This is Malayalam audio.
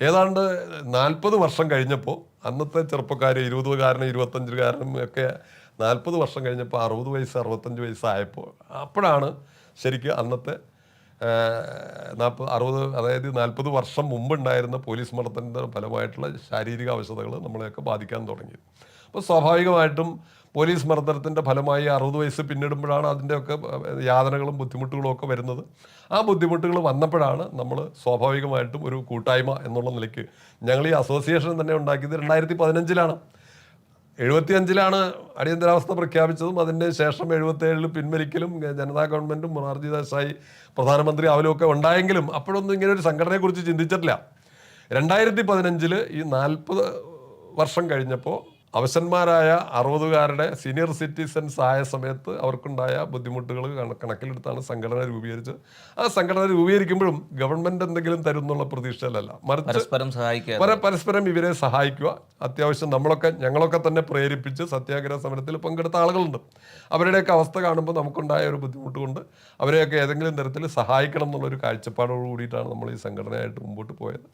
ഏതാണ്ട് നാൽപ്പത് വർഷം കഴിഞ്ഞപ്പോൾ അന്നത്തെ ചെറുപ്പക്കാർ ഇരുപതുകാരനും ഇരുപത്തഞ്ചുകാരനും ഒക്കെ നാൽപ്പത് വർഷം കഴിഞ്ഞപ്പോൾ അറുപത് വയസ്സ് അറുപത്തഞ്ച് വയസ്സായപ്പോൾ അപ്പോഴാണ് ശരിക്കും അന്നത്തെ നാൽപ്പത് അറുപത് അതായത് നാൽപ്പത് വർഷം മുമ്പുണ്ടായിരുന്ന പോലീസ് മർദ്ദനത്തിന്റെ ഫലമായിട്ടുള്ള ശാരീരിക അവശതകൾ നമ്മളെയൊക്കെ ബാധിക്കാൻ തുടങ്ങി. അപ്പോൾ സ്വാഭാവികമായിട്ടും പോലീസ് മർദ്ദനത്തിന്റെ ഫലമായി അറുപത് വയസ്സ് പിന്നിടുമ്പോഴാണ് അതിന്റെയൊക്കെ യാതനകളും ബുദ്ധിമുട്ടുകളും ഒക്കെ വരുന്നത്. ആ ബുദ്ധിമുട്ടുകൾ വന്നപ്പോഴാണ് നമ്മൾ സ്വാഭാവികമായിട്ടും ഒരു കൂട്ടായ്മ എന്നുള്ള നിലയ്ക്ക് ഞങ്ങൾ ഈ അസോസിയേഷൻ തന്നെ ഉണ്ടാക്കിയത് രണ്ടായിരത്തി പതിനഞ്ചിലാണ് എഴുപത്തിയഞ്ചിലാണ് അടിയന്തരാവസ്ഥ പ്രഖ്യാപിച്ചതും അതിന് ശേഷം എഴുപത്തേഴിൽ പിൻവലിക്കലും ജനതാ ഗവൺമെന്റും മൊറാർജി ദേശായി പ്രധാനമന്ത്രി അവലുമൊക്കെ ഉണ്ടായെങ്കിലും അപ്പോഴൊന്നും ഇങ്ങനെ ഒരു സംഘടനയെക്കുറിച്ച് ചിന്തിച്ചിട്ടില്ല. രണ്ടായിരത്തി പതിനഞ്ചിൽ ഈ നാൽപ്പത് വർഷം കഴിഞ്ഞപ്പോൾ അവശന്മാരായ അറുപതുകാരുടെ സീനിയർ സിറ്റിസൻസ് ആയ സമയത്ത് അവർക്കുണ്ടായ ബുദ്ധിമുട്ടുകൾ കണക്കിലെടുത്താണ് സംഘടന രൂപീകരിച്ചത്. ആ സംഘടന രൂപീകരിക്കുമ്പോഴും ഗവൺമെന്റ് എന്തെങ്കിലും തരും എന്നുള്ള പ്രതീക്ഷയിലല്ല. മറിച്ച് പരസ്പരം സഹായിക്കുക. പര പരസ്പരം ഇവരെ സഹായിക്കുക. അത്യാവശ്യം നമ്മളൊക്കെ ഞങ്ങളൊക്കെ തന്നെ പ്രേരിപ്പിച്ച് സത്യാഗ്രഹ സമരത്തിൽ പങ്കെടുത്ത ആളുകളുണ്ട്. അവരുടെയൊക്കെ അവസ്ഥ കാണുമ്പോൾ നമുക്കുണ്ടായ ഒരു ബുദ്ധിമുട്ട് കൊണ്ട് അവരെയൊക്കെ ഏതെങ്കിലും തരത്തിൽ സഹായിക്കണം എന്നുള്ളൊരു കാഴ്ചപ്പാടോട് കൂടിയിട്ടാണ് നമ്മൾ ഈ സംഘടനയായിട്ട് മുമ്പോട്ട് പോയത്.